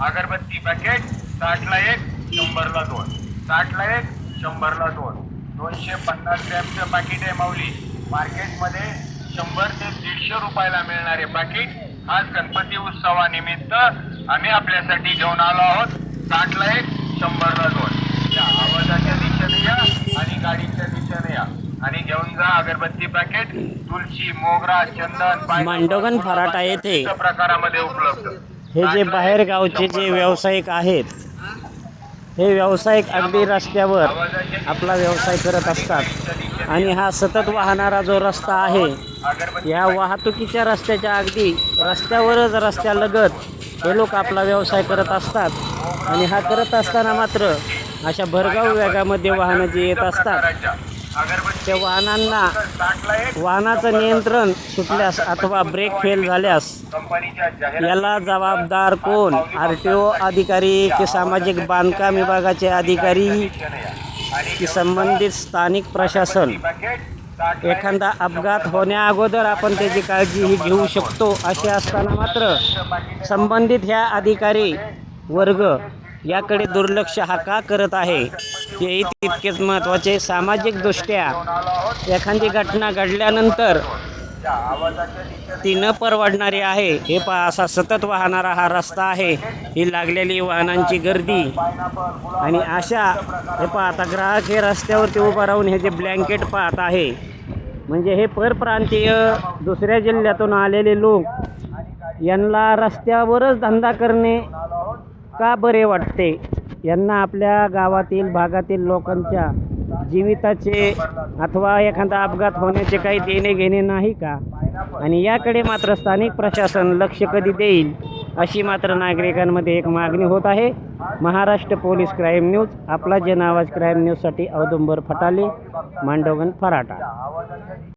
अगरबत्ती पॅकेट साठला एक शंभरला दोन. साठला एक शंभरला दोन. दोनशे पन्नास ग्रॅमचं पाकिट आहे माऊली. मार्केटमध्ये शंभर ते दीडशे रुपयाला मिळणारे पाकिट आज गणपती उत्सवानिमित्त आम्ही आपल्यासाठी घेऊन आलो आहोत. साठला एक शंभरला दोन. या आवाजाच्या दिशेने या आणि गाडीच्या दिशेने या. आणि घेऊन जा अगरबत्ती पॅकेट तुळशी मोगरा चंदन मांडोगण फराटा येथे. प्रकारामध्ये उपलब्ध. हे जे बाहेर गावचे जे व्यावसायिक आहेत हे व्यावसायिक अगदी रस्त्यावर आपला व्यवसाय करत असतात. आणि हा सतत वाहणारा जो रस्ता आहे या वाहतुकीच्या रस्त्याच्या अगदी रस्त्यावरच रस्त्यालगत हे लोक आपला व्यवसाय करत असतात. आणि हा करत असताना मात्र अशा भरगाव वेगामध्ये वाहनं जी येत असतात त्या वाहनांना वाहनाचं नियंत्रण सुटल्यास अथवा ब्रेक फेल झाल्यास याला जबाबदार कोण? आर टी ओ अधिकारी की सामाजिक बांधकाम विभागाचे अधिकारी की संबंधित स्थानिक प्रशासन एखादा अपघात होण्या अगोदर आपण त्याची काळजी ही घेऊ शकतो असे असताना मात्र संबंधित ह्या अधिकारी वर्ग याकडे दुर्लक्ष हा का करत आहे? हेही तितकेच महत्त्वाचे सामाजिकदृष्ट्या एखादी घटना घडल्यानंतर ती न परवडणारी आहे हे पहा असा सतत वाहणारा हा रस्ता आहे. ही लागलेली वाहनांची गर्दी आणि अशा हे पहा आता ग्राहक हे रस्त्यावरती उभं राहून हे जे ब्लँकेट पाहत आहे म्हणजे हे परप्रांतीय दुसऱ्या जिल्ह्यातून आलेले लोक यांना रस्त्यावरच धंदा करणे का बरे वाटते? यांना आपल्या गावातील भागातील लोकांच्या जीविताचे अथवा एखादा अपघात होण्याचे काही देणे घेणे नाही का? आणि याकडे मात्र स्थानिक प्रशासन लक्ष कधी देईल अशी मात्र नागरिकांमध्ये एक मागणी होत आहे. महाराष्ट्र पोलीस क्राईम न्यूज आपला जन आवाज क्राईम न्यूजसाठी औदुंबर फटाले मांडवगण फराटा.